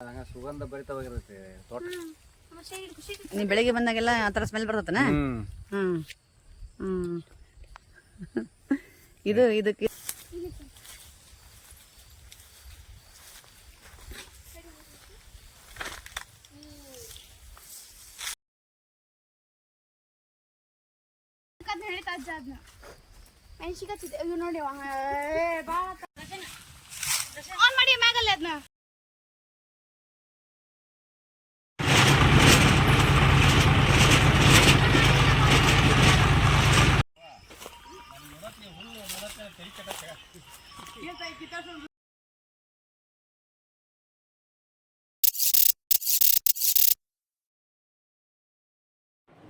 ಹಂಗ ಸುಗಂಧ ಭರಿತವಾಗಿರುತ್ತೆ ತೋಟ. ನೀ ಬೆಳಿಗ್ಗೆ ಬಂದಾಗೆಲ್ಲ ಆ ಥರ ಸ್ಮೆಲ್ ಬರ್ತತನ? ಹ್ಮ್. ಹ್ಞೂ ಇದು ಇದಕ್ಕೆ ಮೆಣಸಿಗೆ ನೋಡಿ ಆನ್ ಮಾಡಿ ಮ್ಯಾಗಲ್ಲ ಅದನ್ನ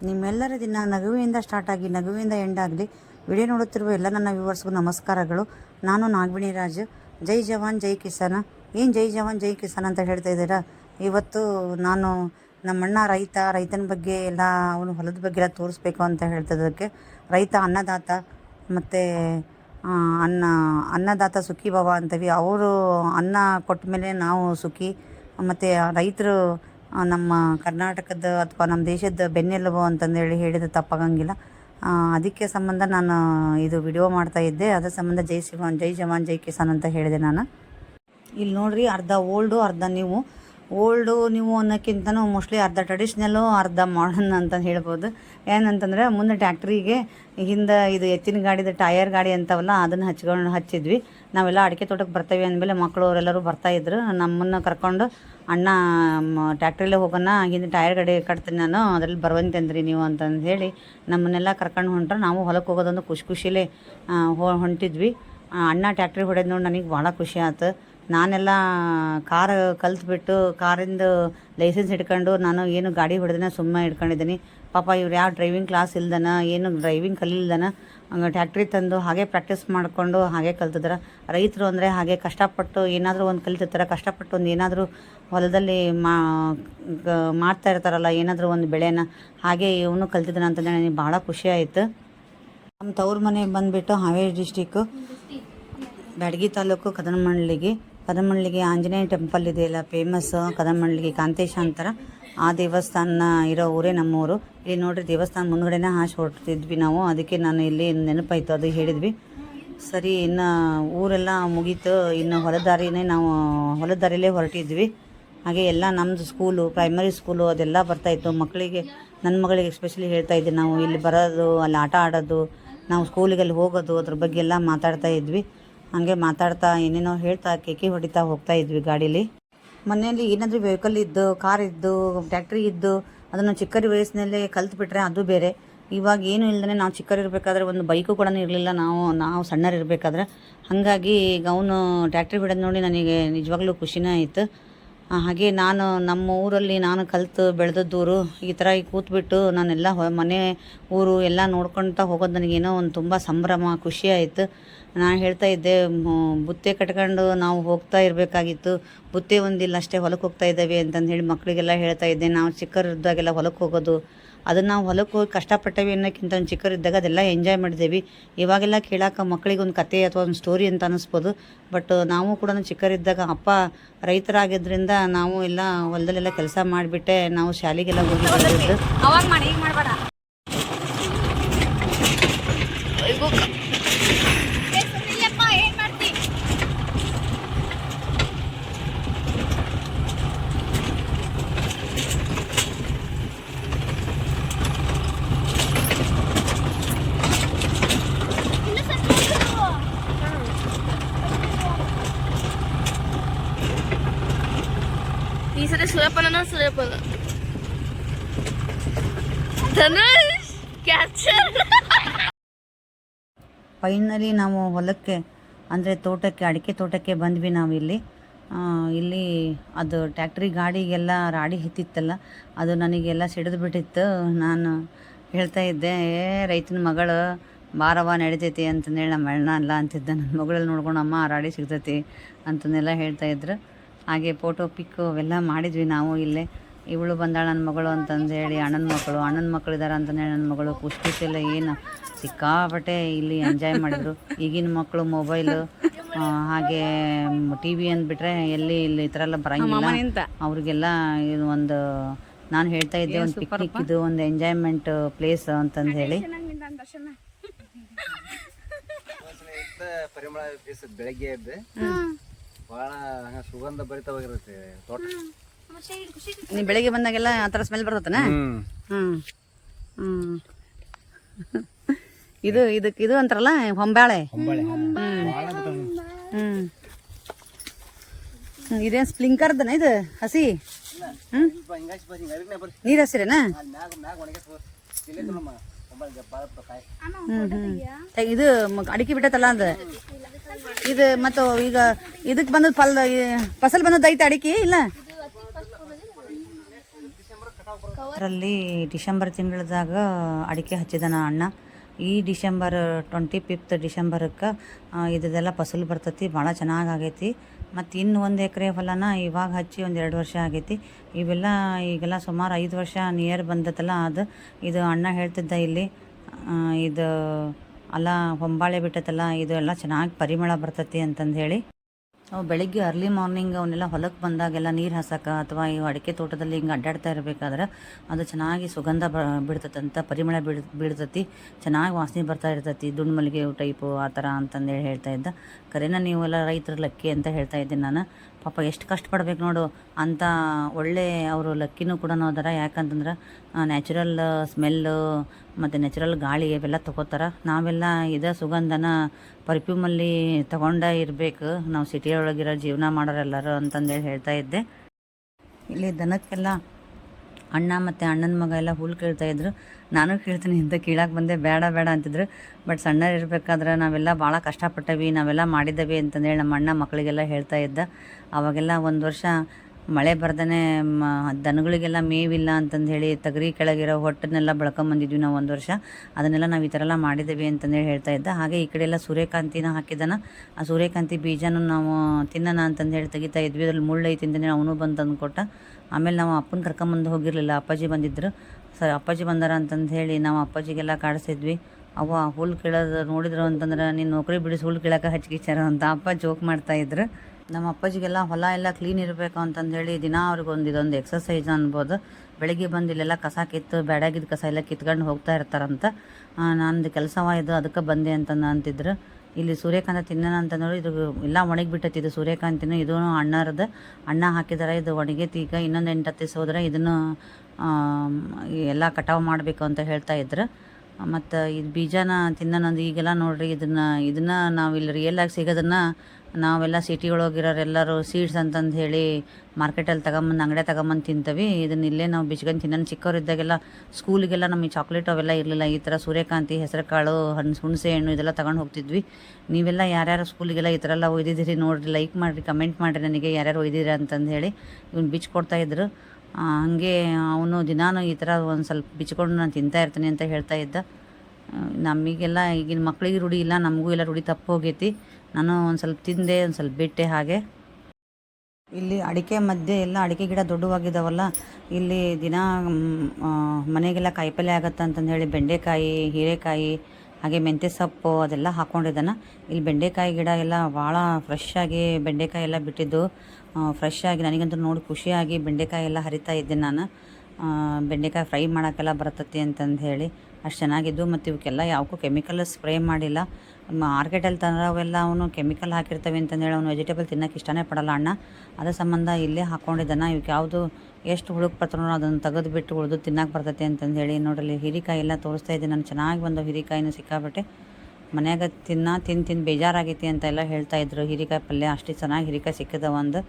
ನಿಮ್ಮೆಲ್ಲರ ದಿನ ನಗುವಿನಿಂದ ಸ್ಟಾರ್ಟ್ ಆಗಿ ನಗುವಿಂದ ಎಂಡ್ ಆಗಲಿ, ವಿಡಿಯೋ ನೋಡುತ್ತಿರುವ ಎಲ್ಲ ನನ್ನ ವ್ಯೂವರ್ಸ್ಗೂ ನಮಸ್ಕಾರಗಳು. ನಾನು ನಾಗವಿಣಿ ರಾಜ್. ಜೈ ಜವಾನ್, ಜೈ ಕಿಸಾನ್. ಏನು ಜೈ ಜವಾನ್, ಜೈ ಕಿಸಾನ್ ಅಂತ ಹೇಳ್ತಾ ಇದ್ದೀರಾ? ಇವತ್ತು ನಾನು ನಮ್ಮಣ್ಣ ರೈತ, ರೈತನ ಬಗ್ಗೆ ಎಲ್ಲ ಅವನು ಹೊಲದ ಬಗ್ಗೆ ಎಲ್ಲ ತೋರಿಸ್ಬೇಕು ಅಂತ ಹೇಳ್ತಿದ್ದಕ್ಕೆ ರೈತ ಅನ್ನದಾತ ಮತ್ತು ಅನ್ನ, ಅನ್ನದಾತ ಸುಖಿ ಭವ ಅಂತೀವಿ ಅವರು ಅನ್ನ ಕೊಟ್ಟ ಮೇಲೆ ನಾವು ಸುಖಿ, ಮತ್ತು ರೈತರು ನಮ್ಮ ಕರ್ನಾಟಕದ ಅಥವಾ ನಮ್ಮ ದೇಶದ ಬೆನ್ನೆಲುಬು ಅಂತಂದೇಳಿ ಹೇಳಿದ್ರೆ ತಪ್ಪಾಗಂಗಿಲ್ಲ. ಅದಕ್ಕೆ ಸಂಬಂಧ ನಾನು ಇದು ವಿಡಿಯೋ ಮಾಡ್ತಾ ಇದ್ದೆ. ಅದರ ಸಂಬಂಧ ಜೈ ಶಿವಾನ್, ಜೈ ಜವಾನ್, ಜೈ ಕಿಸಾನ್ ಅಂತ ಹೇಳಿದೆ ನಾನು. ಇಲ್ಲಿ ನೋಡ್ರಿ, ಅರ್ಧ ಓಲ್ಡು, ಅರ್ಧ ನೀವು. ಓಲ್ಡು ನೀವು ಅನ್ನೋಕ್ಕಿಂತನೂ ಮೋಸ್ಟ್ಲಿ ಅರ್ಧ ಟ್ರೆಡಿಷ್ನಲ್ಲು ಅರ್ಧ ಮಾಡರ್ನ್ ಅಂತ ಹೇಳ್ಬೋದು. ಏನಂತಂದರೆ ಮುಂದೆ ಟ್ಯಾಕ್ಟ್ರಿಗೆ ಹಿಂದೆ ಇದು ಎತ್ತಿನ ಗಾಡಿದ ಟಯರ್ ಗಾಡಿ ಅಂತವಲ್ಲ, ಅದನ್ನು ಹಚ್ಕೊಂಡು ಹಚ್ಚಿದ್ವಿ. ನಾವೆಲ್ಲ ಅಡಿಕೆ ತೋಟಕ್ಕೆ ಬರ್ತೇವೆ ಅಂದಮೇಲೆ ಮಕ್ಕಳು ಅವರೆಲ್ಲರೂ ಬರ್ತಾಯಿದ್ರು ನಮ್ಮನ್ನು ಕರ್ಕೊಂಡು ಅಣ್ಣ ಟ್ಯಾಕ್ಟ್ರಿಲೇ ಹೋಗೋಣ, ಹಿಂದೆ ಟಯರ್ ಗಾಡಿ ಕಟ್ತೀನಿ ನಾನು, ಅದರಲ್ಲಿ ಬರುವಂತಂದ್ರಿ ನೀವು ಅಂತಂದು ಹೇಳಿ ನಮ್ಮನ್ನೆಲ್ಲ ಕರ್ಕೊಂಡು ಹೊಂಟ್ರೆ. ನಾವು ಹೊಲಕ್ಕೆ ಹೋಗೋದೊಂದು ಖುಷಿ ಖುಷಿಯಲ್ಲೇ ಹೊಂಟಿದ್ವಿ. ಅಣ್ಣ ಟ್ಯಾಕ್ಟ್ರಿ ಹೊಡೆದ್ ನೋಡಿ ನನಗೆ ಭಾಳ ಖುಷಿ ಆಯ್ತು ನಾನೆಲ್ಲ ಕಾರ್ ಕಲ್ತ್ಬಿಟ್ಟು ಕಾರಿಂದ ಲೈಸೆನ್ಸ್ ಹಿಡ್ಕೊಂಡು ನಾನು ಏನು ಗಾಡಿ ಹೊಡೆದನ ಸುಮ್ಮನೆ ಹಿಡ್ಕೊಂಡಿದ್ದೀನಿ. ಪಾಪ ಇವ್ರು ಯಾವ ಡ್ರೈವಿಂಗ್ ಕ್ಲಾಸ್ ಇಲ್ದನ, ಏನು ಡ್ರೈವಿಂಗ್ ಕಲಿಲ್ದನ ಟ್ಯಾಕ್ಟ್ರಿ ತಂದು ಹಾಗೆ ಪ್ರಾಕ್ಟೀಸ್ ಮಾಡಿಕೊಂಡು ಹಾಗೆ ಕಲ್ತಿದ್ರೆ. ರೈತರು ಅಂದರೆ ಹಾಗೆ ಕಷ್ಟಪಟ್ಟು ಏನಾದರೂ ಒಂದು ಕಲಿತಿರ್ತಾರೆ, ಕಷ್ಟಪಟ್ಟು ಒಂದು ಏನಾದರೂ ಹೊಲದಲ್ಲಿ ಮಾ ಮಾಡ್ತಾ ಇರ್ತಾರಲ್ಲ, ಏನಾದರೂ ಒಂದು ಬೆಳೆನ, ಹಾಗೆ ಇವನು ಕಲ್ತಿದ್ದಾನೆ ಅಂತಂದರೆ ನನಗೆ ಭಾಳ ಖುಷಿ ಆಯಿತು. ನಮ್ಮ ತವ್ರ ಮನೆ ಬಂದುಬಿಟ್ಟು ಹಾವೇರಿ ಡಿಸ್ಟಿಕ್ಕು ಬ್ಯಾಡಗಿ ತಾಲೂಕು ಕದನಮಂಡ್ಲಿಗೆ ಕದನಮಂಡ್ಲಿಗೆ ಆಂಜನೇಯ ಟೆಂಪಲ್ ಇದೆ ಇದೆಯಲ್ಲ ಫೇಮಸ್ ಕದಮಳ್ಳಿಗೆ ಕಾಂತೇಶ ಅಂತಾರೆ. ಆ ದೇವಸ್ಥಾನ ಇರೋ ಊರೇ ನಮ್ಮೂರು. ಇಲ್ಲಿ ನೋಡ್ರಿ ದೇವಸ್ಥಾನ ಮುಂದ್ಗಡೆನೇ ಹಾಶ್ ಹೊರಟಿದ್ವಿ ನಾವು. ಅದಕ್ಕೆ ನಾನು ಇಲ್ಲಿ ನೆನಪಾಯ್ತು, ಅದು ಹೇಳಿದ್ವಿ. ಸರಿ, ಇನ್ನು ಊರೆಲ್ಲ ಮುಗೀತು. ಇನ್ನು ಹೊಲದ ದಾರಿನೇ ನಾವು ಹೊಲದ ದಾರಿಲೇ ಹೊರಟಿದ್ವಿ. ಹಾಗೆ ಎಲ್ಲ ನಮ್ಮದು ಸ್ಕೂಲು ಪ್ರೈಮರಿ ಸ್ಕೂಲು ಅದೆಲ್ಲ ಬರ್ತಾಯಿತ್ತು ಮಕ್ಕಳಿಗೆ ನನ್ನ ಮಗಳಿಗೆ ಎಸ್ಪೆಷಲಿ ಹೇಳ್ತಾ ಇದ್ದೆ. ನಾವು ಇಲ್ಲಿ ಬರೋದು, ಅಲ್ಲಿ ಆಟ ಆಡೋದು, ನಾವು ಸ್ಕೂಲಿಗೆ ಅಲ್ಲಿ ಹೋಗೋದು, ಅದ್ರ ಬಗ್ಗೆ ಎಲ್ಲ ಮಾತಾಡ್ತಾ ಇದ್ವಿ. ಹಾಗೆ ಮಾತಾಡ್ತಾ, ಏನೇನೋ ಹೇಳ್ತಾ, ಕೇಕಿ ಹೊಡಿತಾ ಹೋಗ್ತಾ ಇದ್ವಿ ಗಾಡೀಲಿ. ಮನೆಯಲ್ಲಿ ಏನಾದರೂ ವೆಹಿಕಲ್ ಇದ್ದು ಕಾರ್ ಇದ್ದು ಟ್ಯಾಕ್ಟ್ರಿ ಇದ್ದು, ಅದನ್ನು ಚಿಕ್ಕರಿ ವಯಸ್ಸಿನಲ್ಲೇ ಕಲ್ತ್ಬಿಟ್ರೆ ಅದು ಬೇರೆ. ಇವಾಗ ಏನು ಇಲ್ಲದೇ ನಾವು ಚಿಕ್ಕರಿರ್ಬೇಕಾದ್ರೆ ಒಂದು ಬೈಕು ಕೂಡ ಇರಲಿಲ್ಲ, ನಾವು ನಾವು ಸಣ್ಣರಿರ್ಬೇಕಾದ್ರೆ ಹಾಗಾಗಿ ಅವನು ಟ್ಯಾಕ್ಟ್ರಿ ಬಿಡೋದು ನೋಡಿ ನನಗೆ ನಿಜವಾಗ್ಲೂ ಖುಷಿನೇ ಆಯಿತು. ಹಾಗೆ ನಾನು ನಮ್ಮ ಊರಲ್ಲಿ ನಾನು ಕಲ್ತು ಬೆಳೆದದ್ದೂರು, ಈ ಥರ ಈ ಕೂತ್ಬಿಟ್ಟು ನಾನೆಲ್ಲ ಮನೆ ಊರು ಎಲ್ಲ ನೋಡ್ಕೊಳ್ತಾ ಹೋಗೋದು ನನಗೇನೋ ಒಂದು ತುಂಬ ಸಂಭ್ರಮ, ಖುಷಿ ಆಯಿತು. ನಾನು ಹೇಳ್ತಾ ಇದ್ದೆ ಬುತ್ತೆ ಕಟ್ಕೊಂಡು ನಾವು ಹೋಗ್ತಾ ಇರಬೇಕಾಗಿತ್ತು. ಬುತ್ತೆ ಒಂದಿಲ್ಲ, ಅಷ್ಟೇ ಹೊಲಕ್ಕೆ ಹೋಗ್ತಾ ಇದ್ದೇವೆ ಅಂತಂದು ಹೇಳಿ ಮಕ್ಕಳಿಗೆಲ್ಲ ಹೇಳ್ತಾ ಇದ್ದೆ. ನಾವು ಚಿಕ್ಕರಿದ್ದಾಗೆಲ್ಲ ಹೊಲಕ್ಕೆ ಹೋಗೋದು. ಅದನ್ನು ನಾವು ಹೊಲಕ್ಕೆ ಹೋಗಿ ಕಷ್ಟಪಟ್ಟೇವಿ ಅನ್ನೋಕ್ಕಿಂತ ಒಂದು ಚಿಕ್ಕರಿದ್ದಾಗ ಅದೆಲ್ಲ ಎಂಜಾಯ್ ಮಾಡಿದ್ದೇವೆ ಇವಾಗೆಲ್ಲ ಕೇಳೋಕೆ ಮಕ್ಕಳಿಗೆ ಒಂದು ಕತೆ ಅಥವಾ ಒಂದು ಸ್ಟೋರಿ ಅಂತ ಅನ್ನಿಸ್ಬೋದು ಬಟ್ ನಾವು ಕೂಡ ಚಿಕ್ಕರಿದ್ದಾಗ ಅಪ್ಪ ರೈತರಾಗಿದ್ದರಿಂದ ನಾವು ಎಲ್ಲ ಹೊಲದಲ್ಲೆಲ್ಲ ಕೆಲಸ ಮಾಡಿಬಿಟ್ಟೆ. ನಾವು ಶಾಲೆಗೆಲ್ಲ ಹೋಗಿ ಬಂದಿದ್ದು ಅವಾಗ ಮಾಡಿ ಈಗ ಮಾಡಬೇಡ ಏನ್ ಮಾಡ್ತಿ ಇಲ್ಲ ಸರ್, ನೋಡು. ಈ ಸರಿ ಸೂರ್ಯಪಾನ ಸೂರ್ಯಪಾನ ಧನುಷ್ ಕ್ಯಾಪ್ಚರ್ ಫೈನಲಿ ನಾವು ಹೊಲಕ್ಕೆ, ಅಂದರೆ ತೋಟಕ್ಕೆ, ಅಡಿಕೆ ತೋಟಕ್ಕೆ ಬಂದ್ವಿ ನಾವು ಇಲ್ಲಿ ಇಲ್ಲಿ ಅದು ಟ್ಯಾಕ್ಟ್ರಿ ಗಾಡಿಗೆಲ್ಲ ರಾಡಿ ಹಿತ್ತಿತ್ತಲ್ಲ, ಅದು ನನಗೆಲ್ಲ ಸಿಡಿದು ಬಿಟ್ಟಿತ್ತು. ನಾನು ಹೇಳ್ತಾ ಇದ್ದೆ, ಏ, ರೈತನ ಮಗಳು, ಭಾರವ ನಡಿತೈತಿ ಅಂತಂದೇಳಿ ನಮ್ಮ ಅಣ್ಣ ಅಲ್ಲ ಅಂತಿದ್ದೆ. ನನ್ನ ಮಗಳಲ್ಲಿ ನೋಡ್ಕೊಂಡು, ಅಮ್ಮ ರಾಡಿ ಸಿಗ್ತೈತಿ ಅಂತಂದೆಲ್ಲ ಹೇಳ್ತಾ ಇದ್ರು. ಹಾಗೆ ಫೋಟೋ ಪಿಕ್ಕು ಅವೆಲ್ಲ ಮಾಡಿದ್ವಿ ನಾವು ಇಲ್ಲೇ. ಇವಳು ಬಂದಾಳ ನನ್ನ ಮಗಳು ಅಂತಂದು ಹೇಳಿ ಅಣ್ಣನ ಮಕ್ಕಳು ಅಣ್ಣನ ಮಕ್ಕಳು ಇದ್ದಾರೆ ಅಂತಂದೇಳಿ ನನ್ನ ಮಗಳು ಎಲ್ಲ ಏನು ಸಿಕ್ಕಾಪಟ್ಟೆ ಇಲ್ಲಿ ಎಂಜಾಯ್ ಮಾಡಿದ್ರು. ಈಗಿನ ಮಕ್ಕಳು ಮೊಬೈಲು ಹಾಗೆ ಟಿ ವಿ ಅಂದ್ಬಿಟ್ರೆ ಎಲ್ಲಿ ಇಲ್ಲಿ ಈ ಥರ ಎಲ್ಲ ಬರಂಗಿಲ್ಲ. ಅವ್ರಿಗೆಲ್ಲ ಇದು ಒಂದು ನಾನು ಹೇಳ್ತಾ ಇದ್ದೆ ಒಂದು ಪಿಕ್ನಿಕ್ ಇದು ಒಂದು ಎಂಜಾಯ್ಮೆಂಟ್ ಪ್ಲೇಸ್ ಅಂತಂದು ಹೇಳಿ. ಪರಿಮಳ ಬೆಳಗ್ಗೆ ಎದ್ದು ಬಹಳ ಸುಗಂಧ ಭರಿತವಾಗಿರುತ್ತೆ ತೋಟ. ನೀವು ಬೆಳಿಗ್ಗೆ ಬಂದಾಗೆಲ್ಲ ಆ ಥರ ಸ್ಮೆಲ್ ಬರ್ತತನ ಹ್ಮ್. ಹ್ಞೂ ಹ್ಞೂ ಇದು ಇದಕ್ಕೆ ಇದು ಅಂತಾರಲ್ಲ ಹೊಂಬಾಳೆ. ಹ್ಞೂ ಇದೇನು ಸ್ಪ್ಲಿಂಕರ್ದನ ಇದು ಹಸಿ? ಹ್ಞೂ ನೀರು ಹಸಿರೇನಾ? ಇದು ಮ- ಅಡಿಕೆ ಬಿಟ್ಟೈತಲ್ಲ ಅದು. ಇದು ಮತ್ತು ಈಗ ಇದಕ್ಕೆ ಬಂದದ ಫಲ್ ಫಸಲ್ ಬಂದದ್ದು ಐತೆ ಅಡಿಕೆ ಇಲ್ಲ? ಅದರಲ್ಲಿ ಡಿಸೆಂಬರ್ ತಿಂಗಳದಾಗ ಅಡಿಕೆ ಹಚ್ಚಿದನ ಅಣ್ಣ. ಈ ಡಿಸೆಂಬರ್ ಟ್ವೆಂಟಿ ಫಿಫ್ತ್ ಡಿಸೆಂಬರಕ್ಕೆ ಇದೆಲ್ಲ ಫಸಲು ಬರ್ತೈತಿ, ಭಾಳ ಚೆನ್ನಾಗಿ ಆಗೈತಿ. ಮತ್ತು ಇನ್ನು ಒಂದು ಎಕರೆ ಹೊಲನ ಇವಾಗ ಹಚ್ಚಿ ಒಂದು ಎರಡು ವರ್ಷ ಆಗೈತಿ. ಇವೆಲ್ಲ ಈಗೆಲ್ಲ ಸುಮಾರು ಐದು ವರ್ಷ ನಿಯರ್ ಬಂದತ್ತಲ್ಲ ಅದು. ಇದು ಅಣ್ಣ ಹೇಳ್ತಿದ್ದ ಇಲ್ಲಿ ಇದು ಅಲ್ಲ, ಹೊಂಬಾಳೆ ಬಿಟ್ಟೈತಲ್ಲ, ಇದು ಎಲ್ಲ ಚೆನ್ನಾಗಿ ಪರಿಮಳ ಬರ್ತೈತಿ ಅಂತಂದು ಹೇಳಿ. ಅವು ಬೆಳಿಗ್ಗೆ ಅರ್ಲಿ ಮಾರ್ನಿಂಗ್ ಅವನ್ನೆಲ್ಲ ಹೊಲಕ್ಕೆ ಬಂದಾಗೆಲ್ಲ ನೀರು ಹಾಸಕ್ಕೆ ಅಥವಾ ಈ ಅಡಿಕೆ ತೋಟದಲ್ಲಿ ಹಿಂಗೆ ಅಡ್ಡಾಡ್ತಾ ಇರಬೇಕಾದ್ರೆ ಅದು ಚೆನ್ನಾಗಿ ಸುಗಂಧ ಬ ಬಿಡ್ತೈತಂತ ಪರಿಮಳ ಬಿಡ್, ಬಿಡ್ತತಿ. ಚೆನ್ನಾಗಿ ವಾಸನೆ ಬರ್ತಾ ಇರ್ತೈತಿ. ದುಂಡು ಮಲ್ಲಿಗೆ ಟೈಪು ಆ ಥರ ಅಂತಂದೇಳಿ ಹೇಳ್ತಾ ಇದ್ದ. ಕರೆನ ನೀವೆಲ್ಲ ರೈತರ ಲಕ್ಕಿ ಅಂತ ಹೇಳ್ತಾ ಇದ್ದೀನಿ ನಾನು. ಪಾಪ ಎಷ್ಟು ಕಷ್ಟಪಡ್ಬೇಕು ನೋಡು. ಅಂತ ಒಳ್ಳೆ ಅವರು ಲಕ್ಕಿನೂ ಕೂಡ ಅದರ. ಯಾಕಂತಂದ್ರೆ ನ್ಯಾಚುರಲ್ ಸ್ಮೆಲ್ಲು ಮತ್ತು ನ್ಯಾಚುರಲ್ ಗಾಳಿ ಇವೆಲ್ಲ ತಗೋತಾರ. ನಾವೆಲ್ಲ ಇದೇ ಸುಗಂಧನ ಪರ್ಫ್ಯೂಮಲ್ಲಿ ತಗೊಂಡೇ ಇರಬೇಕು. ನಾವು ಸಿಟಿಯೊಳಗಿರೋ ಜೀವನ ಮಾಡೋರೆಲ್ಲರೂ ಅಂತಂದೇಳಿ ಹೇಳ್ತಾ ಇದ್ದೆ. ಇಲ್ಲಿ ದನಕ್ಕೆಲ್ಲ ಅಣ್ಣ ಮತ್ತು ಅಣ್ಣನ ಮಗ ಎಲ್ಲ ಹುಲ್ಲು ಕೇಳ್ತಾ ಇದ್ರು. ನಾನು ಕೇಳ್ತೀನಿ ಅಂತ ಕೀಳಕ್ಕೆ ಬಂದೆ. ಬೇಡ ಬೇಡ ಅಂತಿದ್ರು. ಬಟ್ ಸಣ್ಣರು ಇರಬೇಕಾದ್ರೆ ನಾವೆಲ್ಲ ಭಾಳ ಕಷ್ಟಪಟ್ಟವಿ. ನಾವೆಲ್ಲ ಮಾಡಿದ್ದೇವೆ ಅಂತಂದೇಳಿ ನಮ್ಮ ಅಣ್ಣ ಮಕ್ಕಳಿಗೆಲ್ಲ ಹೇಳ್ತಾ ಇದ್ದ. ಅವಾಗೆಲ್ಲ ಒಂದು ವರ್ಷ ಮಳೆ ಬರ್ದೇ ದನಗಳಿಗೆಲ್ಲ ಮೇವಿಲ್ಲ ಅಂತಂದು ಹೇಳಿ ತಗರಿ ಕೆಳಗಿರೋ ಹೊಟ್ಟನ್ನೆಲ್ಲ ಬೆಳ್ಕೊಂಬಂದಿದ್ವಿ ನಾವು ಒಂದು ವರ್ಷ. ಅದನ್ನೆಲ್ಲ ನಾವು ಈ ಥರ ಎಲ್ಲ ಮಾಡಿದ್ದೇವೆ ಅಂತಂದೇಳಿ ಹೇಳ್ತಾ ಇದ್ದ. ಹಾಗೆ ಈ ಕಡೆ ಎಲ್ಲ ಸೂರ್ಯಕಾಂತಿನ ಹಾಕಿದ್ದಾನ ಆ ಸೂರ್ಯಕಾಂತಿ ಬೀಜನ ನಾವು ತಿನ್ನೋಣ ಅಂತಂದು ಹೇಳಿ ತೆಗಿತಾ ಇದ್ವಿ. ಅದ್ರಲ್ಲಿ ಮುಳ್ಳು ಐತಿ ಅವನು ಬಂದು ಕೊಟ್ಟ ಆಮೇಲೆ ನಾವು ಅಪ್ಪನ ಕರ್ಕೊಂಬಂದು ಹೋಗಿರಲಿಲ್ಲ. ಅಪ್ಪಾಜಿ ಬಂದಿದ್ದರು ಸ ಅಪ್ಪಾಜಿ ಬಂದಾರ ಅಂತಂದು ಹೇಳಿ ನಾವು ಅಪ್ಪಾಜಿಗೆಲ್ಲ ಕಾಡಿಸಿದ್ವಿ. ಅವ್ವ ಹುಲ್ಲು ಕೀಳೋದು ನೋಡಿದ್ರು ಅಂತಂದ್ರೆ ನೀನು ನೌಕರಿ ಬಿಡಿಸಿ ಹುಲ್ಲು ಕೀಳಕ್ಕೆ ಹಚ್ಕಿಚ್ಚಾರ ಅಂತ ಅಪ್ಪ ಜೋಕ್ ಮಾಡ್ತಾ ಇದ್ರು. ನಮ್ಮ ಅಪ್ಪಾಜಿಗೆಲ್ಲ ಹೊಲ ಎಲ್ಲ ಕ್ಲೀನ್ ಇರಬೇಕು ಅಂತಂದು ಹೇಳಿ ದಿನ ಅವ್ರಿಗೆ ಒಂದು ಇದೊಂದು ಎಕ್ಸಸೈಸ್ ಅನ್ಬೋದು. ಬೆಳಗ್ಗೆ ಬಂದು ಇಲ್ಲೆಲ್ಲ ಕಸ ಕಿತ್ತು ಬೇಡಾಗಿದ್ದ ಕಸ ಎಲ್ಲ ಕಿತ್ಕೊಂಡು ಹೋಗ್ತಾ ಇರ್ತಾರಂತ. ನಂದು ಕೆಲಸವ ಇದು, ಅದಕ್ಕೆ ಬಂದೆ ಅಂತಂದು ಅಂತಿದ್ರು. ಇಲ್ಲಿ ಸೂರ್ಯಕಾಂತ ತಿನ್ನೋಣ ಅಂತ ನೋಡಿ, ಇದು ಎಲ್ಲ ಒಣಗಿ ಬಿಟ್ಟೈತಿ ಇದು ಸೂರ್ಯಕಾಂತಿನೂ ಇದೂ ಅಣ್ಣರದ್ದು ಅಣ್ಣ ಹಾಕಿದಾರೆ, ಇದು ಒಣಗೈತಿ ಈಗ ಇನ್ನೊಂದು ಎಂಟು ಹತ್ತು ದಿವಸ ಹೋದ್ರೆ ಇದನ್ನು ಎಲ್ಲ ಕಟಾವು ಮಾಡಬೇಕು ಅಂತ ಹೇಳ್ತಾ ಇದ್ರು. ಮತ್ತು ಇದು ಬೀಜನ ತಿನ್ನೋಣ ಈಗೆಲ್ಲ ನೋಡ್ರಿ, ಇದನ್ನು ಇದನ್ನು ನಾವು ಇಲ್ಲಿ ರಿಯಲ್ ಆಗಿ ಸಿಗೋದನ್ನ ನಾವೆಲ್ಲ ಸಿಟಿ ಒಳಗಿರೋರೆಲ್ಲರೂ ಸೀಡ್ಸ್ ಅಂತಂದು ಹೇಳಿ ಮಾರ್ಕೆಟಲ್ಲಿ ತಗೊಂಬಂದು ಅಂಗಡಿ ತಗೊಂಬಂದು ತಿಂತೀವಿ. ಇದನ್ನ ಇಲ್ಲೇ ನಾವು ಬಿಚ್ಕೊಂಡು ತಿನ್ನೋಣ ಚಿಕ್ಕವರಿದ್ದಾಗೆಲ್ಲ ಸ್ಕೂಲಿಗೆಲ್ಲ ನಮಗೆ ಚಾಕ್ಲೇಟ್ ಅವೆಲ್ಲ ಇರಲಿಲ್ಲ. ಈ ಥರ ಸೂರ್ಯಕಾಂತಿ ಹೆಸರುಕಾಳು ಹಣ್ಣು ಹುಣಸೆ ಹಣ್ಣು ಇದೆಲ್ಲ ತಗೊಂಡು ಹೋಗ್ತಿದ್ವಿ. ನೀವೆಲ್ಲ ಯಾರ್ಯಾರು ಸ್ಕೂಲಿಗೆಲ್ಲ ಈ ಥರ ಎಲ್ಲ ಒಯ್ದಿದ್ದೀರಿ ನೋಡಿರಿ ಲೈಕ್ ಮಾಡಿರಿ ಕಮೆಂಟ್ ಮಾಡಿರಿ ನನಗೆ ಯಾರ್ಯಾರು ಒಯ್ದಿರಿ ಅಂತಂದು ಹೇಳಿ ಇವ್ನು ಬಿಚ್ಚು ಕೊಡ್ತಾ ಇದ್ರು. ಆ, ಅವನು ದಿನಾನು ಈ ಥರ ಒಂದು ಸ್ವಲ್ಪ ಬಿಚ್ಕೊಂಡು ನಾನು ತಿಂತಾ ಇರ್ತೀನಿ ಅಂತ ಹೇಳ್ತಾ ಇದ್ದ. ನಮಗೆಲ್ಲ ಈಗಿನ ಮಕ್ಕಳಿಗೆ ರೂಢಿ ಇಲ್ಲ ನಮಗೂ ಎಲ್ಲ ರೂಢಿ ತಪ್ಪು ಹೋಗೈತಿ. ನಾನು ಒಂದು ಸ್ವಲ್ಪ ತಿಂದೆ, ಒಂದು ಸ್ವಲ್ಪ ಬಿಟ್ಟೆ ಹಾಗೆ. ಇಲ್ಲಿ ಅಡಿಕೆ ಮಧ್ಯೆ ಎಲ್ಲ ಅಡಿಕೆ ಗಿಡ ದೊಡ್ಡವಾಗಿದ್ದಾವಲ್ಲ ಇಲ್ಲಿ ದಿನ ಮನೆಗೆಲ್ಲ ಕಾಯಿಪಲ್ಯ ಆಗತ್ತೆ ಅಂತಂದು ಹೇಳಿ ಬೆಂಡೆಕಾಯಿ, ಹೀರೆಕಾಯಿ, ಹಾಗೆ ಮೆಂತ್ಯ ಸೊಪ್ಪು ಅದೆಲ್ಲ ಹಾಕ್ಕೊಂಡಿದ್ದಾನೆ ಇಲ್ಲಿ ಬೆಂಡೆಕಾಯಿ ಗಿಡ ಎಲ್ಲ ಭಾಳ ಫ್ರೆಶ್ ಆಗಿ ಬೆಂಡೆಕಾಯಿ ಎಲ್ಲ ಬಿಟ್ಟಿದ್ದು. ಫ್ರೆಶ್ ಆಗಿ ನನಗಂತೂ ನೋಡಿ ಖುಷಿಯಾಗಿ ಬೆಂಡೆಕಾಯಿ ಎಲ್ಲ ಹರಿತಾ ಇದ್ದೆ ನಾನು. ಬೆಂಡೆಕಾಯಿ ಫ್ರೈ ಮಾಡೋಕ್ಕೆಲ್ಲ ಬರ್ತತಿ ಅಂತಂದು ಹೇಳಿ ಅಷ್ಟು ಚೆನ್ನಾಗಿದ್ದು ಮತ್ತು ಇವಕ್ಕೆಲ್ಲ ಯಾವಕ್ಕೂ ಕೆಮಿಕಲ್ ಸ್ಪ್ರೇ ಮಾಡಿಲ್ಲ. ಮಾರ್ಕೆಟಲ್ಲಿ ತರೋವೆಲ್ಲ ಅವನು ಕೆಮಿಕಲ್ ಹಾಕಿರ್ತವೆ ಅಂತಂದೇಳಿ ಅವನು ವೆಜಿಟೇಬಲ್ ತಿನ್ನೋಕೆ ಇಷ್ಟನೇ ಪಡಲ್ಲ ಅಣ್ಣ. ಅದರ ಸಂಬಂಧ ಇಲ್ಲೇ ಹಾಕ್ಕೊಂಡಿದ್ದಾನೆ ಇವಕ್ಕೆ ಯಾವುದು ಎಷ್ಟು ಹುಡುಕ್ ಬರ್ತಾನೋ ಅದನ್ನು ತೆಗೆದು ಬಿಟ್ಟು ಉಳಿದು ತಿನ್ನೋಕೆ ಬರ್ತೈತೆ ಅಂತಂದು ಹೇಳಿ ನೋಡಲಿ ಹೀರಿಕಾಯಿ ಎಲ್ಲ ತೋರಿಸ್ತಾ ಇದ್ದೆ ನಾನು ಚೆನ್ನಾಗಿ ಬಂದು ಹೀರಿಕಾಯಿನೂ ಸಿಕ್ಕಾಬಿಟ್ಟೆ ಮನ್ಯಾಗ ತಿನ್ನ, ತಿಂದು ತಿಂದು ಬೇಜಾರಾಗೈತಿ ಅಂತ ಎಲ್ಲ ಹೇಳ್ತಾ ಇದ್ರು. ಹೀರಿಕಾಯಿ ಪಲ್ಯ ಅಷ್ಟು ಚೆನ್ನಾಗಿ ಹೀರಿಕಾಯಿ ಸಿಕ್ಕಿದ ಒಂದು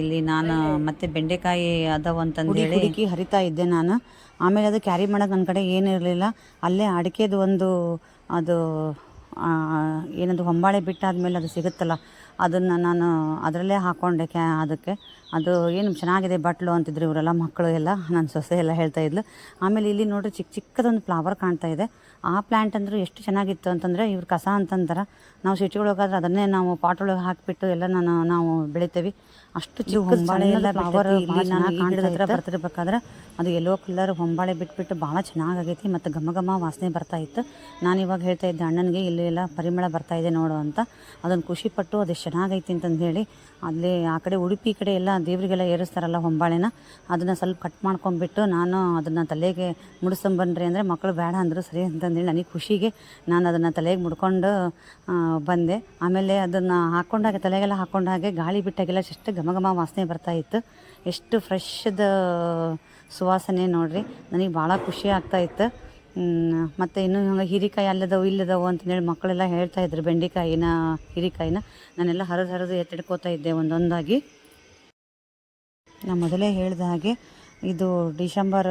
ಇಲ್ಲಿ ನಾನು ಮತ್ತೆ ಬೆಂಡೆಕಾಯಿ ಅದಾವ ಅಂತಂದೇಳಿ ಹುಡುಕಿ ಹರಿತಾ ಇದ್ದೆ ನಾನು. ಆಮೇಲೆ ಅದು ಕ್ಯಾರಿ ಮಾಡೋಕೆ ನನ್ನ ಕಡೆ ಏನಿರಲಿಲ್ಲ ಅಲ್ಲೇ ಅಡಿಕೆದು ಒಂದು ಅದು ಏನದು ಹೊಂಬಾಳೆ ಬಿಟ್ಟಾದ್ಮೇಲೆ ಅದು ಸಿಗುತ್ತಲ್ಲ ಅದನ್ನು ನಾನು ಅದರಲ್ಲೇ ಹಾಕ್ಕೊಂಡೆ ಕ್ಯಾ ಅದಕ್ಕೆ. ಅದು ಏನು ಚೆನ್ನಾಗಿದೆ ಬಟ್ಲು ಅಂತಿದ್ರು ಇವರೆಲ್ಲ ಮಕ್ಕಳು ಎಲ್ಲ ನನ್ನ ಸೊಸೆ ಎಲ್ಲ ಹೇಳ್ತಾ ಇದ್ಲು. ಆಮೇಲೆ ಇಲ್ಲಿ ನೋಡಿರಿ ಚಿಕ್ಕ ಚಿಕ್ಕದೊಂದು ಫ್ಲವರ್ ಕಾಣ್ತಾ ಇದೆ. ಆ ಪ್ಲ್ಯಾಂಟ್ ಅಂದರೆ ಎಷ್ಟು ಚೆನ್ನಾಗಿತ್ತು ಅಂತಂದರೆ ಇವ್ರು ಕಸ ಅಂತಂತಾರೆ ನಾವು ಸಿಟಿ ಒಳಗಾದ್ರೆ ಅದನ್ನೇ ನಾವು ಪಾಟ್ ಒಳಗೆ ಹಾಕಿಬಿಟ್ಟು ಎಲ್ಲ ನಾನು ನಾವು ಬೆಳಿತೇವೆ. ಅಷ್ಟು ಚಿಕ್ಕ ಹೊಂಬಾಳೆ ಎಲ್ಲ ಫ್ಲವರ್ ಹತ್ರ ಬರ್ತಿರ್ಬೇಕಾದ್ರೆ ಅದು ಎಲ್ಲೋ ಕಲರ್ ಹೊಂಬಾಳೆ ಬಿಟ್ಬಿಟ್ಟು ಭಾಳ ಚೆನ್ನಾಗಾಗೈತಿ ಮತ್ತು ಘಮ ಘಮ ವಾಸನೆ ಬರ್ತಾ ಇತ್ತು. ನಾನು ಇವಾಗ ಹೇಳ್ತಾ ಇದ್ದೆ ಅಣ್ಣನಿಗೆ ಇಲ್ಲಿ ಎಲ್ಲ ಪರಿಮಳ ಬರ್ತಾ ಇದೆ ನೋಡು ಅಂತ. ಅದನ್ನು ಖುಷಿ ಪಟ್ಟು ಅದು ಚೆನ್ನಾಗೈತಿ ಅಂತಂದು ಹೇಳಿ ಅಲ್ಲಿ ಆ ಕಡೆ ಉಡುಪಿ ಕಡೆ ಎಲ್ಲ ದೇವರಿಗೆಲ್ಲ ಏರಿಸ್ತಾರಲ್ಲ ಹೊಂಬಾಳೆನ ಅದನ್ನು ಸ್ವಲ್ಪ ಕಟ್ ಮಾಡ್ಕೊಂಡ್ಬಿಟ್ಟು ನಾನು ಅದನ್ನು ತಲೆಗೆ ಮುಡಿಸ್ಕೊಂಬನ್ರಿ ಅಂದರೆ ಮಕ್ಕಳು ಬೇಡ ಅಂದರು ಸರಿ ಅಂತಂದೇಳಿ ನನಗೆ ಖುಷಿಗೆ ನಾನು ಅದನ್ನು ತಲೆಗೆ ಮುಡ್ಕೊಂಡು ಬಂದೆ. ಆಮೇಲೆ ಅದನ್ನು ಹಾಕ್ಕೊಂಡಾಗೆ ತಲೆಗೆಲ್ಲ ಹಾಕ್ಕೊಂಡಾಗೆ ಗಾಳಿ ಬಿಟ್ಟಾಗೆಲ್ಲ ಎಷ್ಟು ಘಮ ಘಮ ವಾಸನೆ ಬರ್ತಾ ಇತ್ತು. ಎಷ್ಟು ಫ್ರೆಶ್ದ ಸುವಾಸನೆ ನೋಡಿರಿ, ನನಗೆ ಭಾಳ ಖುಷಿ ಆಗ್ತಾ ಇತ್ತು. ಮತ್ತು ಇನ್ನೂ ಹಿಂಗೆ ಹೀರಿಕಾಯಿ ಅಲ್ಲದವು ಇಲ್ಲದವು ಅಂತಂದೇಳಿ ಮಕ್ಕಳೆಲ್ಲ ಹೇಳ್ತಾ ಇದ್ರು, ಬೆಂಡೆಕಾಯಿನ, ಹೀರಿಕಾಯಿನ. ನಾನೆಲ್ಲ ಹರಿದು ಹರಿದು ಎತ್ತಿಡ್ಕೋತಾ ಇದ್ದೆ ಒಂದೊಂದಾಗಿ. ನಾನು ಮೊದಲೇ ಹೇಳಿದ ಹಾಗೆ, ಇದು ಡಿಸೆಂಬರ್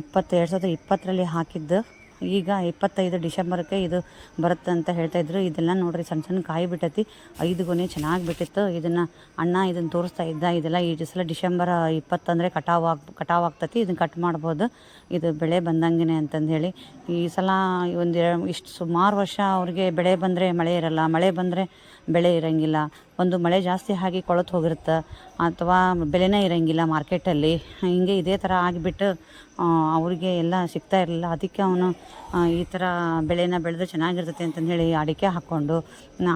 ಇಪ್ಪತ್ತು ಎರಡು ಸಾವಿರದ ಇಪ್ಪತ್ತರಲ್ಲಿ ಹಾಕಿದ್ದು. ಈಗ ಇಪ್ಪತ್ತೈದು ಡಿಸೆಂಬರ್ಗೆ ಇದು ಬರುತ್ತೆ ಅಂತ ಹೇಳ್ತಾ ಇದ್ರು. ಇದೆಲ್ಲ ನೋಡ್ರಿ ಸಣ್ಣ ಸಣ್ಣ ಕಾಯಿ ಬಿಟ್ಟೈತಿ. ಐದು ಗೊನೆ ಚೆನ್ನಾಗಿ ಬಿಟ್ಟಿತ್ತು. ಇದನ್ನು ಅಣ್ಣ ಇದನ್ನು ತೋರಿಸ್ತಾ ಇದ್ದ. ಇದೆಲ್ಲ ಈ ಸಲ ಡಿಸೆಂಬರ್ ಇಪ್ಪತ್ತಂದರೆ ಕಟಾವು ಆಗ್, ಕಟಾವು ಆಗ್ತೈತಿ. ಇದನ್ನು ಕಟ್ ಮಾಡ್ಬೋದು. ಇದು ಬೆಳೆ ಬಂದಂಗೆ ಅಂತಂದು ಹೇಳಿ. ಈ ಸಲ ಒಂದು ಇಷ್ಟು ಸುಮಾರು ವರ್ಷ ಅವ್ರಿಗೆ ಬೆಳೆ ಬಂದರೆ ಮಳೆ ಇರಲ್ಲ. ಮಳೆ ಬಂದರೆ ಬೆಳೆ ಇರಂಗಿಲ್ಲ. ಒಂದು ಮಳೆ ಜಾಸ್ತಿ ಆಗಿ ಕೊಳತು ಹೋಗಿರುತ್ತೆ, ಅಥವಾ ಬೆಲೆನೇ ಇರಂಗಿಲ್ಲ ಮಾರ್ಕೆಟಲ್ಲಿ. ಹಿಂಗೆ ಇದೇ ಥರ ಆಗಿಬಿಟ್ಟು ಅವರಿಗೆ ಎಲ್ಲ ಸಿಗ್ತಾ ಇರಲಿಲ್ಲ. ಅದಕ್ಕೆ ಅವನು ಈ ಥರ ಬೆಳೆನ ಬೆಳೆದು ಚೆನ್ನಾಗಿರ್ತೈತೆ ಅಂತಂದು ಹೇಳಿ ಅಡಿಕೆ ಹಾಕ್ಕೊಂಡು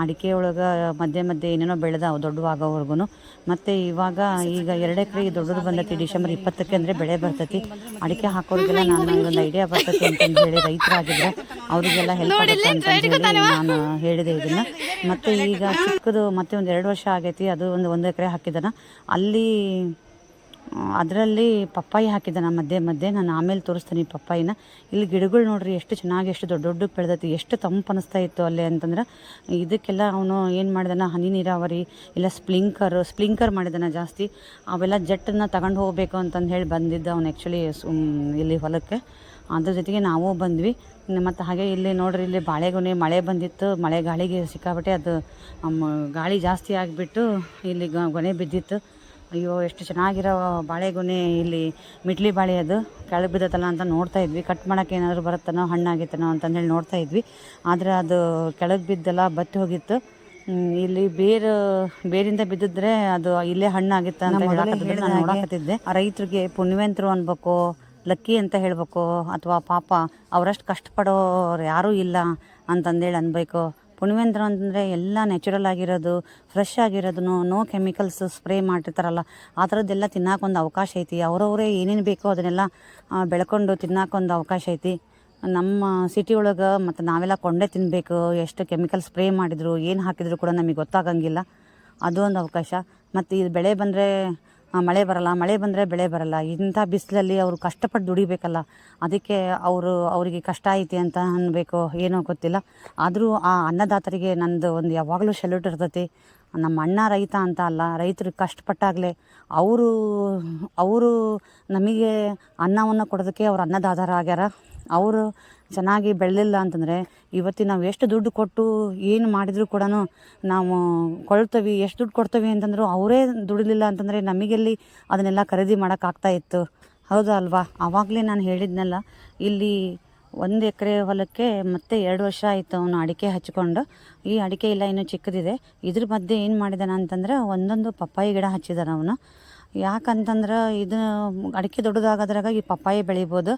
ಅಡಿಕೆ ಒಳಗೆ ಮಧ್ಯೆ ಮಧ್ಯೆ ಏನೇನೋ ಬೆಳೆದ ಅವು ದೊಡ್ಡವಾಗೋವರೆಗೂ ಮತ್ತು ಇವಾಗ ಈಗ ಎರಡು ಎಕರೆ ದೊಡ್ಡದು ಬಂದೈತಿ, ಡಿಸೆಂಬರ್ ಇಪ್ಪತ್ತಕ್ಕೆ ಅಂದರೆ ಬೆಳೆ ಬರ್ತೈತಿ. ಅಡಿಕೆ ಹಾಕೋರಿಗೆಲ್ಲ ನಾನು ಒಂದು ಐಡಿಯಾ ಬರ್ತೈತಿ ಅಂತಂದು ಹೇಳಿ ರೈತರಾಗಿದ್ದರೆ ಅವರಿಗೆಲ್ಲ ಹೆಲ್ಪ್ ಆಗುತ್ತೆ ಅಂತ ಹೇಳಿ ನಾನು ಹೇಳಿದೆ ಇದನ್ನು. ಮತ್ತು ಈಗ ಚಿಕ್ಕದು ಮತ್ತೆ ಒಂದು ಎರಡು ವರ್ಷ ಆಗೈತಿ ಅದು ಒಂದು ಒಂದು ಎಕರೆ ಹಾಕಿದ್ದಾನ. ಅಲ್ಲಿ ಅದರಲ್ಲಿ ಪಪ್ಪಾಯಿ ಹಾಕಿದ್ದಾನ ಮಧ್ಯೆ ಮಧ್ಯೆ. ನಾನು ಆಮೇಲೆ ತೋರಿಸ್ತೀನಿ ಪಪ್ಪಾಯಿನ. ಇಲ್ಲಿ ಗಿಡಗಳು ನೋಡ್ರಿ ಎಷ್ಟು ಚೆನ್ನಾಗಿ ಎಷ್ಟು ದೊಡ್ಡ ದೊಡ್ಡ ಬೆಳೆದೈತಿ, ಎಷ್ಟು ತಂಪು ಅನಿಸ್ತಾ ಇತ್ತು ಅಲ್ಲಿ ಅಂತಂದ್ರೆ, ಇದಕ್ಕೆಲ್ಲ ಅವನು ಏನು ಮಾಡಿದಾನ ಹನಿ ನೀರಾವರಿ ಇಲ್ಲ ಸ್ಪ್ಲಿಂಕರ್ ಸ್ಪ್ಲಿಂಕರ್ ಮಾಡಿದಾನ ಜಾಸ್ತಿ. ಅವೆಲ್ಲ ಜೆಟ್ಟನ್ನು ತಗೊಂಡು ಹೋಗಬೇಕು ಅಂತಂದು ಹೇಳಿ ಬಂದಿದ್ದ ಅವನು ಆ್ಯಕ್ಚುಲಿ ಇಲ್ಲಿ ಹೊಲಕ್ಕೆ. ಅದ್ರ ಜೊತೆಗೆ ನಾವು ಬಂದ್ವಿ. ಮತ್ತು ಹಾಗೆ ಇಲ್ಲಿ ನೋಡ್ರಿ, ಇಲ್ಲಿ ಬಾಳೆಗೊನೆ ಮಳೆ ಬಂದಿತ್ತು, ಮಳೆ ಗಾಳಿಗೆ ಸಿಕ್ಕಾಬಿಟ್ಟೆ ಅದು ಗಾಳಿ ಜಾಸ್ತಿ ಆಗಿಬಿಟ್ಟು ಇಲ್ಲಿ ಗೊನೆ ಬಿದ್ದಿತ್ತು. ಅಯ್ಯೋ ಎಷ್ಟು ಚೆನ್ನಾಗಿರೋ ಬಾಳೆಗೊನೆ ಇಲ್ಲಿ ಮಿಡ್ಲಿ ಬಾಳೆ ಅದು. ಕೆಳಗೆ ಬಿದ್ದತ್ತಲ್ಲ ಅಂತ ನೋಡ್ತಾ ಇದ್ವಿ. ಕಟ್ ಮಾಡೋಕ್ಕೆ ಏನಾದರೂ ಬರುತ್ತನೋ ಹಣ್ಣಾಗಿತ್ತನೋ ಅಂತಂದೇಳಿ ನೋಡ್ತಾ ಇದ್ವಿ. ಆದರೆ ಅದು ಕೆಳಗೆ ಬಿದ್ದೆಲ್ಲ ಬತ್ತಿ ಹೋಗಿತ್ತು. ಇಲ್ಲಿ ಬೇರು ಬೇರಿಂದ ಬಿದ್ದಿದ್ರೆ ಅದು ಇಲ್ಲೇ ಹಣ್ಣಾಗಿತ್ತ ಅಂತ ನಾನು ನೋಡಕತ್ತಿದ್ದೆ. ಆ ರೈತರಿಗೆ ಪುಣ್ಯವಂತರು ಅನ್ಬೇಕು ಲಕ್ಕಿ ಅಂತ ಹೇಳ್ಬೇಕು ಅಥವಾ ಪಾಪ ಅವರಷ್ಟು ಕಷ್ಟಪಡೋರು ಯಾರೂ ಇಲ್ಲ ಅಂತಂದೇಳಿ ಅನ್ಬೇಕು. ಪುಣ್ಯವಂತರು ಅಂತಂದರೆ ಎಲ್ಲ ನ್ಯಾಚುರಲ್ ಆಗಿರೋದು ಫ್ರೆಶ್ ಆಗಿರೋದು ನೋ ಕೆಮಿಕಲ್ಸ್ ಸ್ಪ್ರೇ ಮಾಡಿರ್ತಾರಲ್ಲ ಆ ಥರದ್ದೆಲ್ಲ ತಿನ್ನೋಕೊಂದು ಅವಕಾಶ ಐತಿ. ಅವರವರೇ ಏನೇನು ಬೇಕೋ ಅದನ್ನೆಲ್ಲ ಬೆಳ್ಕೊಂಡು ತಿನ್ನೋಕೊಂದು ಅವಕಾಶ ಐತಿ. ನಮ್ಮ ಸಿಟಿ ಒಳಗೆ ಮತ್ತು ನಾವೆಲ್ಲ ಕೊಂಡೆ ತಿನ್ನಬೇಕು ಎಷ್ಟು ಕೆಮಿಕಲ್ ಸ್ಪ್ರೇ ಮಾಡಿದ್ರು, ಏನು ಹಾಕಿದ್ರು ಕೂಡ ನಮಗೆ ಗೊತ್ತಾಗಂಗಿಲ್ಲ. ಅದು ಒಂದು ಅವಕಾಶ. ಮತ್ತು ಇದು ಬೆಳೆ ಬಂದರೆ ಮಳೆ ಬರಲ್ಲ, ಮಳೆ ಬಂದರೆ ಬೆಳೆ ಬರಲ್ಲ. ಇಂಥ ಬಿಸಿಲಲ್ಲಿ ಅವರು ಕಷ್ಟಪಟ್ಟು ದುಡಿಬೇಕಲ್ಲ. ಅದಕ್ಕೆ ಅವರು ಅವರಿಗೆ ಕಷ್ಟ ಐತಿ ಅಂತ ಅನ್ಬೇಕು ಏನೋ ಗೊತ್ತಿಲ್ಲ. ಆದರೂ ಆ ಅನ್ನದಾತರಿಗೆ ನಂದು ಒಂದು ಯಾವಾಗಲೂ ಸೆಲ್ಯೂಟ್ ಇರ್ತೈತಿ. ನಮ್ಮ ಅಣ್ಣ ರೈತ ಅಂತ ಅಲ್ಲ, ರೈತರು ಕಷ್ಟಪಟ್ಟಾಗಲೇ ಅವರು ಅವರು ನಮಗೆ ಅನ್ನವನ್ನು ಕೊಡೋದಕ್ಕೆ ಅವ್ರು ಅನ್ನದಾತರ ಆಗ್ಯಾರ ಅವರು ಚೆನ್ನಾಗಿ ಬೆಳೆದಿಲ್ಲ ಅಂತಂದರೆ ಇವತ್ತಿನ ನಾವು ಎಷ್ಟು ದುಡ್ಡು ಕೊಟ್ಟು ಏನು ಮಾಡಿದರೂ ಕೂಡ ನಾವು ಕೊಳ್ತೀವಿ, ಎಷ್ಟು ದುಡ್ಡು ಕೊಡ್ತೀವಿ ಅಂತಂದರೂ ಅವರೇ ದುಡಿಲಿಲ್ಲ ಅಂತಂದರೆ ನಮಗೆಲ್ಲಿ ಅದನ್ನೆಲ್ಲ ಖರೀದಿ ಮಾಡೋಕ್ಕಾಗ್ತಾ ಇತ್ತು. ಹೌದಾ ಅಲ್ವಾ? ಆವಾಗಲೇ ನಾನು ಹೇಳಿದ್ನಲ್ಲ, ಇಲ್ಲಿ ಒಂದು ಎಕರೆ ಹೊಲಕ್ಕೆ ಮತ್ತೆ ಎರಡು ವರ್ಷ ಆಯಿತು ಅವನು ಅಡಿಕೆ ಹಚ್ಕೊಂಡು. ಈ ಅಡಿಕೆ ಇಲ್ಲ, ಇನ್ನೂ ಚಿಕ್ಕದಿದೆ. ಇದ್ರ ಮಧ್ಯೆ ಏನು ಮಾಡಿದಾನ ಅಂತಂದ್ರೆ ಒಂದೊಂದು ಪಪ್ಪಾಯಿ ಗಿಡ ಹಚ್ಚಿದಾನ ಅವನು. ಯಾಕಂತಂದ್ರೆ ಇದು ಅಡಿಕೆ ದೊಡ್ಡದಾಗೋದ್ರಾಗ ಈ ಪಪ್ಪಾಯಿ ಬೆಳಿಬೋದು.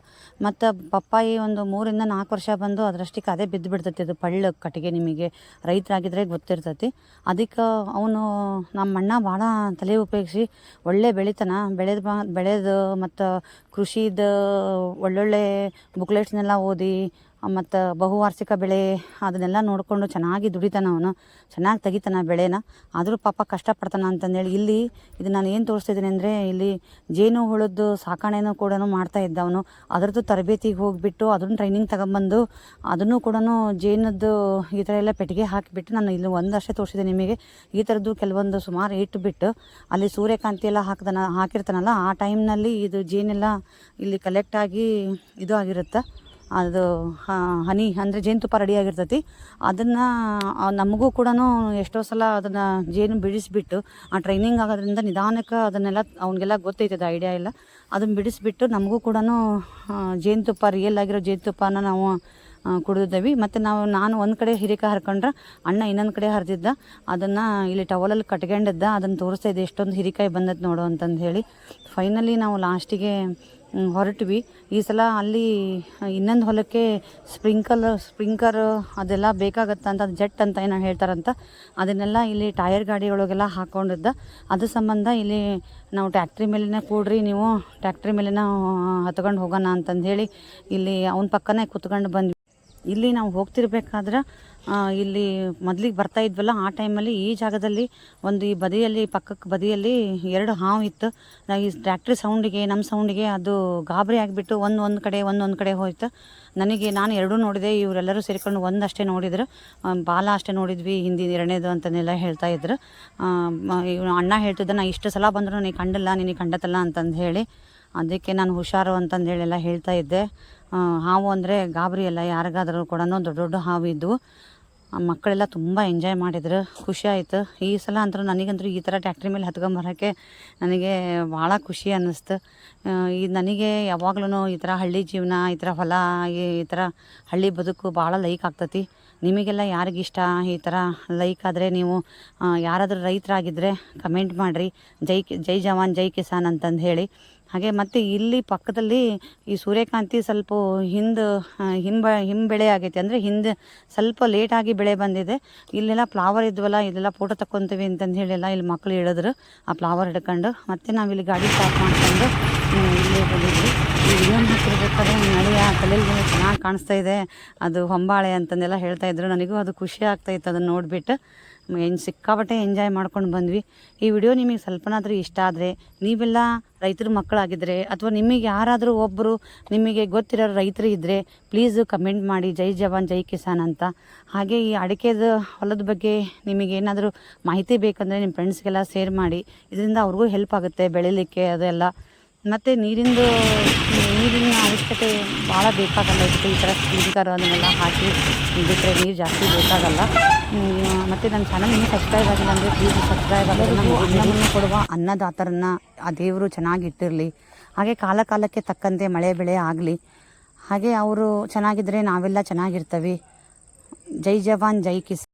ಮತ್ತು ಪಪ್ಪಾಯಿ ಒಂದು ಮೂರಿಂದ ನಾಲ್ಕು ವರ್ಷ ಬಂದು ಅದರಷ್ಟಕ್ಕೆ ಅದೇ ಬಿದ್ದು ಬಿಡ್ತೈತಿ ಅದು ಪಳ್ಳ ಕಟ್ಟಿಗೆ ನಿಮಗೆ ರೈತರಾಗಿದ್ರೆ ಗೊತ್ತಿರ್ತೈತಿ. ಅದಕ್ಕೆ ಅವನು ನಮ್ಮ ಅಣ್ಣ ಭಾಳ ತಲೆ ಉಪಯೋಗಿಸಿ ಒಳ್ಳೆ ಬೆಳಿತಾನ. ಬೆಳೆದು ಬಾ, ಬೆಳೆದು ಮತ್ತು ಕೃಷಿದ ಒಳ್ಳೊಳ್ಳೆ ಬುಕ್ಲೆಟ್ಸ್ನೆಲ್ಲ ಓದಿ ಮತ್ತು ಬಹುವಾರ್ಷಿಕ ಬೆಳೆ ಅದನ್ನೆಲ್ಲ ನೋಡಿಕೊಂಡು ಚೆನ್ನಾಗಿ ದುಡಿತಾನೆ ಅವನು. ಚೆನ್ನಾಗಿ ತೆಗಿತಾನ ಬೆಳೆನ. ಆದರೂ ಪಾಪ ಕಷ್ಟಪಡ್ತಾನೆ ಅಂತಂದೇಳಿ ಇಲ್ಲಿ ಇದು ನಾನು ಏನು ತೋರಿಸ್ತಿದ್ದೀನಿ ಅಂದರೆ ಇಲ್ಲಿ ಜೇನು ಹುಳದ್ದು ಸಾಕಾಣೆನೂ ಕೂಡ ಮಾಡ್ತಾ ಇದ್ದ ಅವನು ಅದರದ್ದು ತರಬೇತಿಗೆ ಹೋಗಿಬಿಟ್ಟು ಅದನ್ನು ಟ್ರೈನಿಂಗ್ ತಗೊಂಬಂದು ಅದನ್ನು ಕೂಡ ಜೇನದ್ದು ಈ ಥರ ಎಲ್ಲ ಪೆಟ್ಟಿಗೆ ಹಾಕಿಬಿಟ್ಟು ನಾನು ಇಲ್ಲಿ ಒಂದು ಅಷ್ಟೇ ತೋರಿಸಿದೆ ನಿಮಗೆ. ಈ ಥರದ್ದು ಕೆಲವೊಂದು ಸುಮಾರು ಇಟ್ಬಿಟ್ಟು ಅಲ್ಲಿ ಸೂರ್ಯಕಾಂತಿ ಎಲ್ಲ ಹಾಕ್ದನ ಹಾಕಿರ್ತಾನಲ್ಲ, ಆ ಟೈಮ್ನಲ್ಲಿ ಇದು ಜೇನೆಲ್ಲ ಇಲ್ಲಿ ಕಲೆಕ್ಟ್ ಆಗಿ ಇದು ಆಗಿರುತ್ತೆ. ಅದು ಹನಿ ಅಂದರೆ ಜೇನುತುಪ್ಪ ರೆಡಿಯಾಗಿರ್ತೈತಿ ಅದನ್ನು ನಮಗೂ ಕೂಡ ಎಷ್ಟೋ ಸಲ ಅದನ್ನು ಜೇನು ಬಿಡಿಸಿಬಿಟ್ಟು, ಆ ಟ್ರೈನಿಂಗ್ ಆಗೋದ್ರಿಂದ ನಿಧಾನಕ್ಕೆ ಅದನ್ನೆಲ್ಲ ಅವನಿಗೆಲ್ಲ ಗೊತ್ತೈತದ ಐಡಿಯಾ ಎಲ್ಲ. ಅದನ್ನು ಬಿಡಿಸಿಬಿಟ್ಟು ನಮಗೂ ಕೂಡ ಜೇನುತುಪ್ಪ ರಿಯಲ್ ಆಗಿರೋ ಜೇನುತುಪ್ಪನ ನಾವು ಕುಡಿದಿದ್ದೇವೆ. ಮತ್ತು ನಾವು, ನಾನು ಒಂದು ಕಡೆ ಹಿರಿಕಾಯಿ ಹರ್ಕೊಂಡ್ರೆ ಅಣ್ಣ ಇನ್ನೊಂದು ಕಡೆ ಹರಿದಿದ್ದ. ಅದನ್ನು ಇಲ್ಲಿ ಟವಲಲ್ಲಿ ಕಟ್ಕೊಂಡಿದ್ದ. ಅದನ್ನು ತೋರಿಸ್ತಾ ಇದ್ದೆ, ಎಷ್ಟೊಂದು ಹಿರಿಕಾಯಿ ಬಂದದ್ದು ನೋಡು ಅಂತಂದು ಹೇಳಿ. ಫೈನಲಿ ನಾವು ಲಾಸ್ಟಿಗೆ ಹೊರಟ್ವಿ. ಈ ಸಲ ಅಲ್ಲಿ ಇನ್ನೊಂದು ಹೊಲಕ್ಕೆ ಸ್ಪ್ರಿಂಕಲ್, ಸ್ಪ್ರಿಂಕರ್ ಅದೆಲ್ಲ ಬೇಕಾಗತ್ತೆ ಅಂತ ಜೆಟ್ ಅಂತ ಏನೋ ಹೇಳ್ತಾರಂತ. ಅದನ್ನೆಲ್ಲ ಇಲ್ಲಿ ಟಯರ್ ಗಾಡಿ ಒಳಗೆಲ್ಲ ಹಾಕ್ಕೊಂಡಿದ್ದ ಅದ್ರ ಸಂಬಂಧ ಇಲ್ಲಿ ನಾವು ಟ್ಯಾಕ್ಟ್ರಿ ಮೇಲಿನ ಕೂಡ್ರಿ, ನೀವು ಟ್ಯಾಕ್ಟ್ರಿ ಮೇಲಿನ ಹತ್ಕೊಂಡು ಹೋಗೋಣ ಅಂತಂದು ಹೇಳಿ ಇಲ್ಲಿ ಅವನ ಪಕ್ಕನೇ ಕುತ್ಕೊಂಡು ಬಂದ್ವಿ. ಇಲ್ಲಿ ನಾವು ಹೋಗ್ತಿರ್ಬೇಕಾದ್ರೆ ಇಲ್ಲಿ ಮೊದ್ಲಿಗೆ ಬರ್ತಾ ಇದ್ವಲ್ಲ, ಆ ಟೈಮಲ್ಲಿ ಈ ಜಾಗದಲ್ಲಿ ಒಂದು ಈ ಬದಿಯಲ್ಲಿ, ಪಕ್ಕಕ್ಕೆ ಬದಿಯಲ್ಲಿ ಎರಡು ಹಾವು ಇತ್ತು. ನಾವು ಈ ಟ್ರ್ಯಾಕ್ಟ್ರಿ ಸೌಂಡಿಗೆ ನಮ್ಮ ಸೌಂಡಿಗೆ ಅದು ಗಾಬರಿ ಆಗಿಬಿಟ್ಟು ಒಂದು ಒಂದು ಕಡೆ ಒಂದೊಂದು ಕಡೆ ಹೋಯ್ತು. ನನಗೆ ನಾನು ಎರಡೂ ನೋಡಿದೆ, ಇವರೆಲ್ಲರೂ ಸೇರಿಕೊಂಡು ಒಂದಷ್ಟೇ ನೋಡಿದ್ರು. ಬಾಲ ಅಷ್ಟೇ ನೋಡಿದ್ವಿ, ಹಿಂದಿನ ಎರಡನೇದು ಅಂತನೆಲ್ಲ ಹೇಳ್ತಾ ಇದ್ರು. ಅಣ್ಣ ಹೇಳ್ತಿದ್ದ ನಾ ಇಷ್ಟು ಸಲ ಬಂದರೂ, ನೀ ಕಂಡಲ್ಲ, ನಿನಗೆ ಕಂಡತಲ್ಲ ಅಂತಂದು ಹೇಳಿ. ಅದಕ್ಕೆ ನಾನು ಹುಷಾರು ಅಂತಂದು ಹೇಳೆಲ್ಲ ಹೇಳ್ತಾ ಇದ್ದೆ. ಹಾವು ಅಂದರೆ ಗಾಬರಿ ಎಲ್ಲ ಯಾರಿಗಾದ್ರೂ ಕೂಡ ದೊಡ್ಡ ದೊಡ್ಡ ಹಾವು ಇದ್ವು. ಆ ಮಕ್ಕಳೆಲ್ಲ ತುಂಬ ಎಂಜಾಯ್ ಮಾಡಿದ್ರು. ಖುಷಿ ಆಯಿತು. ಈ ಸಲ ಅಂತೂ ನನಗಂತೂ ಈ ಥರ ಟ್ಯಾಕ್ಟ್ರಿ ಮೇಲೆ ಹತ್ಕೊಂಬರೋಕ್ಕೆ ನನಗೆ ಭಾಳ ಖುಷಿ ಅನ್ನಿಸ್ತು. ಇದು ನನಗೆ ಯಾವಾಗ್ಲೂ ಈ ಥರ ಹಳ್ಳಿ ಜೀವನ, ಈ ಥರ ಹೊಲ, ಈ ಥರ ಹಳ್ಳಿ ಬದುಕು ಭಾಳ ಲೈಕ್ ಆಗ್ತತಿ. ನಿಮಗೆಲ್ಲ ಯಾರಿಗಿಷ್ಟ ಈ ಥರ ಲೈಕ್ ಆದರೆ ನೀವು ಯಾರಾದರೂ ರೈತರಾಗಿದ್ದರೆ ಕಮೆಂಟ್ ಮಾಡಿರಿ. ಜೈ ಜೈ ಜವಾನ್, ಜೈ ಕಿಸಾನ್ ಅಂತಂದು ಹೇಳಿ. ಹಾಗೆ ಮತ್ತು ಇಲ್ಲಿ ಪಕ್ಕದಲ್ಲಿ ಈ ಸೂರ್ಯಕಾಂತಿ ಸ್ವಲ್ಪ ಹಿಂದೆ ಹಿಂಬ, ಹಿಂಬೆಳೆ ಆಗೈತೆ. ಅಂದರೆ ಹಿಂದೆ ಸ್ವಲ್ಪ ಲೇಟಾಗಿ ಬೆಳೆ ಬಂದಿದೆ. ಇಲ್ಲೆಲ್ಲ ಫ್ಲವರ್ ಇದ್ವಲ್ಲ ಇದೆಲ್ಲ ಫೋಟೋ ತಕ್ಕೊಂತೀವಿ ಅಂತಂದು ಹೇಳಿಲ್ಲ ಇಲ್ಲಿ ಮಕ್ಕಳು ಹೇಳಿದ್ರು. ಆ ಫ್ಲವರ್ ಹಿಡ್ಕೊಂಡು ಮತ್ತೆ ನಾವು ಇಲ್ಲಿ ಗಾಡಿ ಸ್ಟಾರ್ಟ್ ಮಾಡ್ಕೊಂಡು ಇಲ್ಲೇ ಬಂದಿದ್ವಿ. ಏನು ಹಾಕಿರ್ಬೇಕಾದ್ರೆ ನಳಿಯ ತಲೆಯಲ್ಲಿ ಚೆನ್ನಾಗಿ ಕಾಣಿಸ್ತಾ ಇದೆ. ಅದು ಹೊಂಬಾಳೆ ಅಂತಂದೆಲ್ಲ ಹೇಳ್ತಾ ಇದ್ರು. ನನಗೂ ಅದು ಖುಷಿ ಆಗ್ತಾ ಇತ್ತು ಅದನ್ನು ನೋಡಿಬಿಟ್ಟು. ಏನು ಸಿಕ್ಕಾಪಟ್ಟೆ ಎಂಜಾಯ್ ಮಾಡ್ಕೊಂಡು ಬಂದ್ವಿ. ಈ ವಿಡಿಯೋ ನಿಮಗೆ ಸ್ವಲ್ಪನಾದರೂ ಇಷ್ಟ ಆದರೆ ನೀವೆಲ್ಲ ರೈತರ ಮಕ್ಕಳಾಗಿದ್ದರೆ ಅಥವಾ ನಿಮಗೆ ಯಾರಾದರೂ ಒಬ್ಬರು ನಿಮಗೆ ಗೊತ್ತಿರೋ ರೈತರು ಇದ್ದರೆ ಪ್ಲೀಸು ಕಮೆಂಟ್ ಮಾಡಿ, ಜೈ ಜವಾನ್, ಜೈ ಕಿಸಾನ್ ಅಂತ. ಹಾಗೆ ಈ ಅಡಿಕೆದ ಹೊಲದ ಬಗ್ಗೆ ನಿಮಗೆ ಏನಾದರೂ ಮಾಹಿತಿ ಬೇಕಂದರೆ ನಿಮ್ಮ ಫ್ರೆಂಡ್ಸ್ಗೆಲ್ಲ ಶೇರ್ ಮಾಡಿ. ಇದರಿಂದ ಅವ್ರಿಗೂ ಹೆಲ್ಪ್ ಆಗುತ್ತೆ ಬೆಳಿಲಿಕ್ಕೆ ಅದೆಲ್ಲ. ಮತ್ತು ನೀರಿಂದು, ನೀರಿನ ಅವಶ್ಯಕತೆ ಭಾಳ ಬೇಕಾಗಲ್ಲ ಈ ಥರ ಸ್ಪ್ರಿಂಕರ್ ಅದನ್ನೆಲ್ಲ ಹಾಕಿ ಬಿಟ್ಟರೆ ನೀರು ಜಾಸ್ತಿ ಬೇಕಾಗಲ್ಲ. ಮತ್ತು ನನ್ನ ಚಾನಲ್ ಇನ್ನೂ ಸಬ್ಸ್ಕ್ರೈಬ್ ಆಗಿಲ್ಲ ಅಂದರೆ ಪ್ಲೀಸ್ ಸಬ್ಸ್ಕ್ರೈಬ್ ಆಗಿಲ್ಲ ನಮ್ಮ ಅನ್ನವನ್ನು ಕೊಡುವ ಅನ್ನದಾತರನ್ನ ಆ ದೇವರು ಚೆನ್ನಾಗಿಟ್ಟಿರಲಿ ಹಾಗೆ ಕಾಲ ಕಾಲಕ್ಕೆ ತಕ್ಕಂತೆ ಮಳೆ ಬೆಳೆ ಆಗಲಿ. ಹಾಗೆ ಅವರು ಚೆನ್ನಾಗಿದ್ದರೆ ನಾವೆಲ್ಲ ಚೆನ್ನಾಗಿರ್ತವೆ. ಜೈ ಜವಾನ್, ಜೈ ಕಿಸ್